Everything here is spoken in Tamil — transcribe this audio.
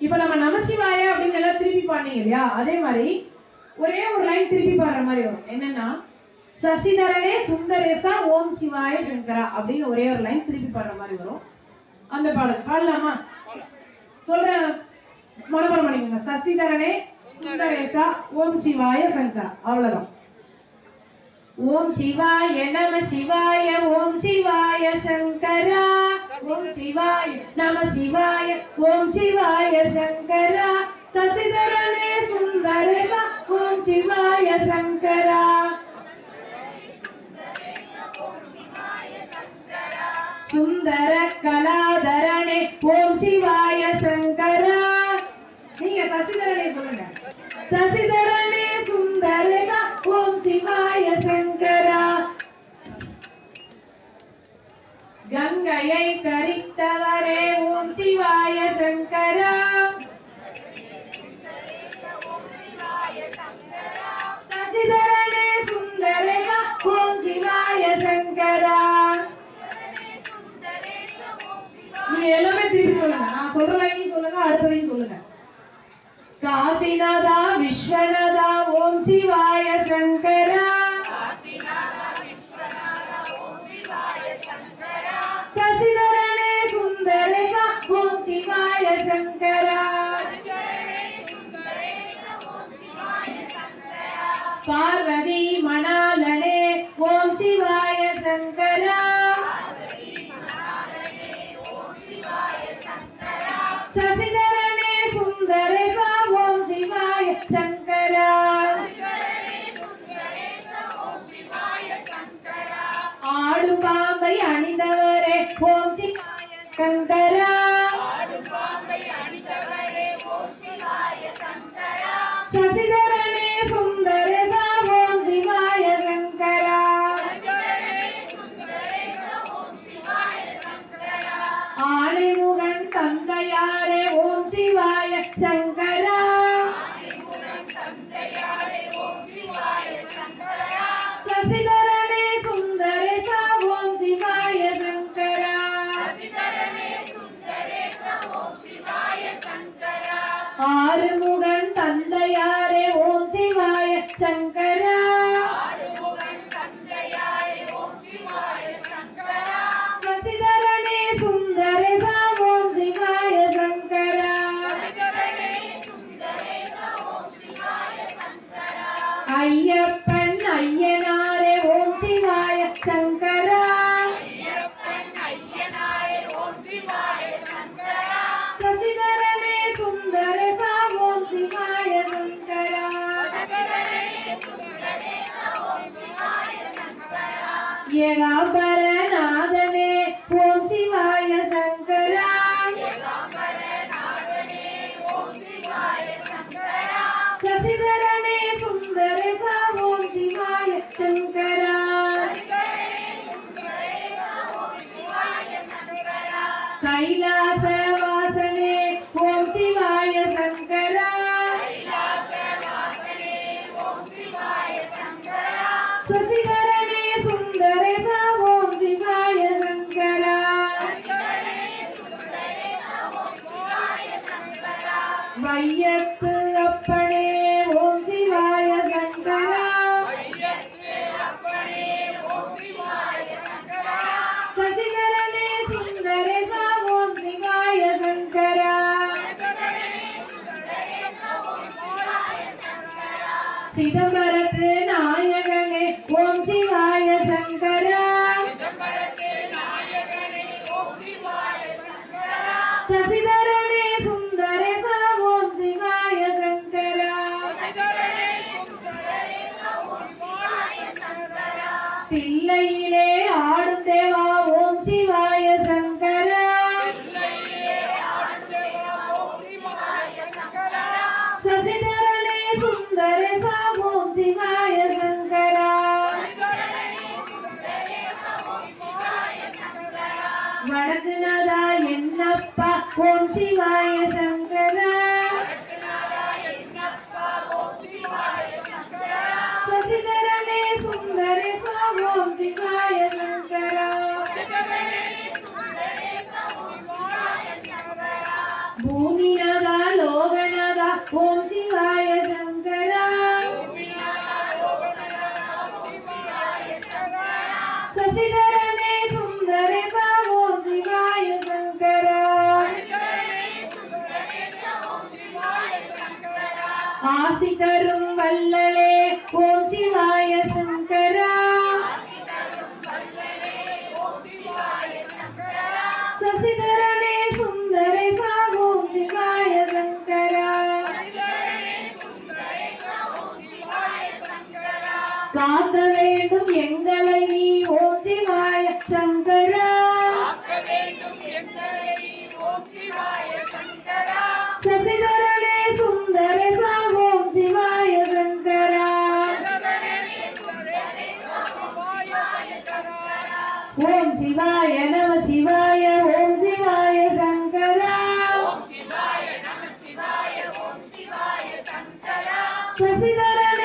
இப்ப நம்ம நமசிவாய அப்படின்னு எல்லாம் திருப்பி பாடினீங்க இல்லையா? அதே மாதிரி ஒரே ஒரு லைன் திருப்பி பாடுற மாதிரி வரும். என்னன்னா சசிதரனே சுந்தரேசா ஓம் சிவாய சங்கரா அப்படின்னு ஒரே ஒரு லைன் திருப்பி பாடுற மாதிரி வரும். அந்த பாடல் பாடலாமா? சொல்ற மனோபரம் பண்ணிக்கோங்க சசிதரனே சுந்தரேசா ஓம் சிவாய சங்கரா. அவ்வளவுதான். ஓம் சிவாய நம சிவாய ஓம் சிவாய நம சிவாய ஓம் சிவாய சங்கரா. சசிதரனே சுந்தரா ஓம் சிவாய சங்கரா. சுந்தர கலாதரனே ஓம் சிவாய சங்கரா. நீங்க சசிதரனே சொல்லுங்க. சசிதரனே கங்கையை கரித்தவரே ஓம் சிவாய சங்கரா. சசிதரனே சுந்தரா ஓம் சிவாய சங்கரா. நீங்க எல்லாமே திருப்பி சொல்லுங்க. நான் சொல்றதையும் சொல்லுங்க அடுத்ததையும் சொல்லுங்க. காசிநாதா விஸ்வநாதா ஓம் சிவாய சங்கரா. சங்கரா பார்வதி மணாலனே ஓம் சிவாய சங்கரா சசிதரனே சுந்தரேகா ஓம் சிவாய சங்கரா ஆளு பாம்பை அணிந்தவரே ஓம் சிவாய சங்கரா சசிதரனே சுந்தரேகா ஓம் சிவாய சங்கரா. ஆணைமுகன் தந்தையாரே ஓம் சிவாய சங்கரா. ஆறுமுகன் தந்தையாரே ஓம் சிவாய சங்கர ஏகாம்பரநாதனே வையத்து அப்பனே ஓம் சிவாய சங்கரா சசிதரனே சுந்தரேசா ஓம் சிவாய சங்கரா சிதம்பரத்து நாயகனே வணங்குனதா என்னப்பா? ஓம் சிவாய சம் ஆசி தரும் வல்லலே ஓம் சிவாய சங்கரா. சசிதரனே சசிதரனே